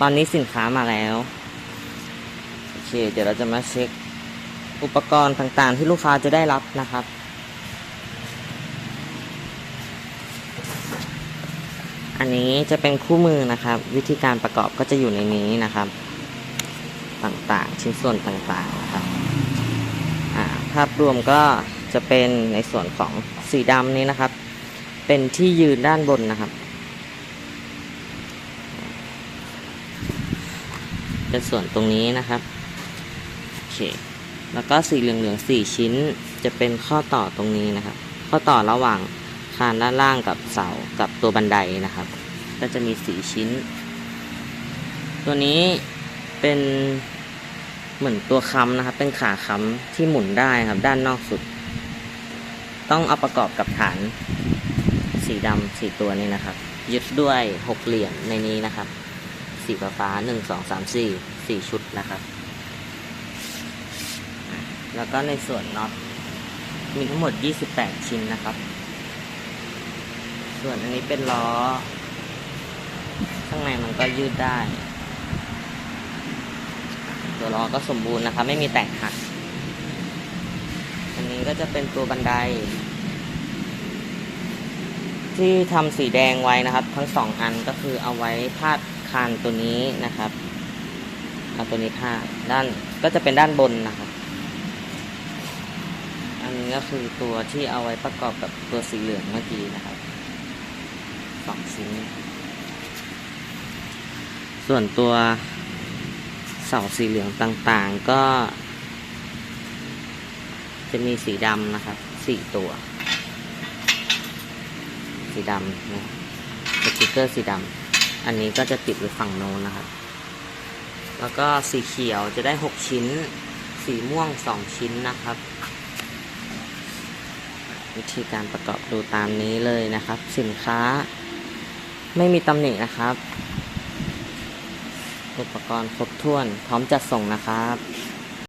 ตอนนี้สินค้ามาแล้วโอเค เดี๋ยวเราจะมาเช็คอุปกรณ์ต่างๆ ที่ลูกค้าจะได้รับนะครับอันนี้จะเป็นคู่มือนะครับ วิธีการประกอบก็จะอยู่ในนี้นะครับ ต่างๆ ชิ้นส่วนต่างๆนะครับภาพรวมก็จะเป็นในส่วนของสีดำนี้นะครับ เป็นที่ยืนด้านบนนะครับ เป็นส่วนตรงนี้นะครับโอเคแล้วก็สีเหลืองๆสี่ชิ้นจะเป็นข้อต่อตรงนี้นะครับ ข้อต่อระหว่างคานด้านล่างกับเสากับตัวบันไดนะครับ ก็จะมีสีชิ้น ตัวนี้เป็นเหมือนตัวค้ำนะครับ เป็นขาค้ำที่หมุนได้ครับ ด้านนอกสุด ต้องเอาประกอบกับฐานสีดำสีตัวนี้นะครับ ยึดด้วยหกเหลี่ยมในนี้นะครับ สีฟ้าฟ้าหนึ่งสองสามสี่สี่ชุดนะครับ แล้วก็ในส่วนน็อตมีทั้งหมด 28 ชิ้นนะครับ ส่วนอันนี้เป็นล้อ ข้างในมันก็ยืดได้ ตัวล้อก็สมบูรณ์นะครับ ไม่มีแตกหัก อันนี้ก็จะเป็นตัวบันได ที่ทำสีแดงไว้นะครับ ทั้งสองอันก็คือเอาไว้พาด คานตัวนี้นะครับเอาตัวนี้พาดด้านก็จะเป็นด้านบนนะครับ อันนี้ก็คือตัวที่เอาไว้ประกอบกับตัวสีเหลืองเมื่อกี้นะครับสองชิ้น ส่วนตัวเสาสีเหลืองต่างๆก็ จะมีสีดำนะครับสี่ตัว สีดำนะสติกเกอร์สีดำ อันนี้ก็จะติดไว้ฝั่งโน้นนะครับ แล้วก็สีเขียวจะได้ 6 ชิ้น สีม่วง 2 ชิ้นนะครับ วิธีการประกอบดูตามนี้เลยนะครับ สินค้าไม่มีตำหนินะครับ อุปกรณ์ครบถ้วนพร้อมจัดส่งนะครับ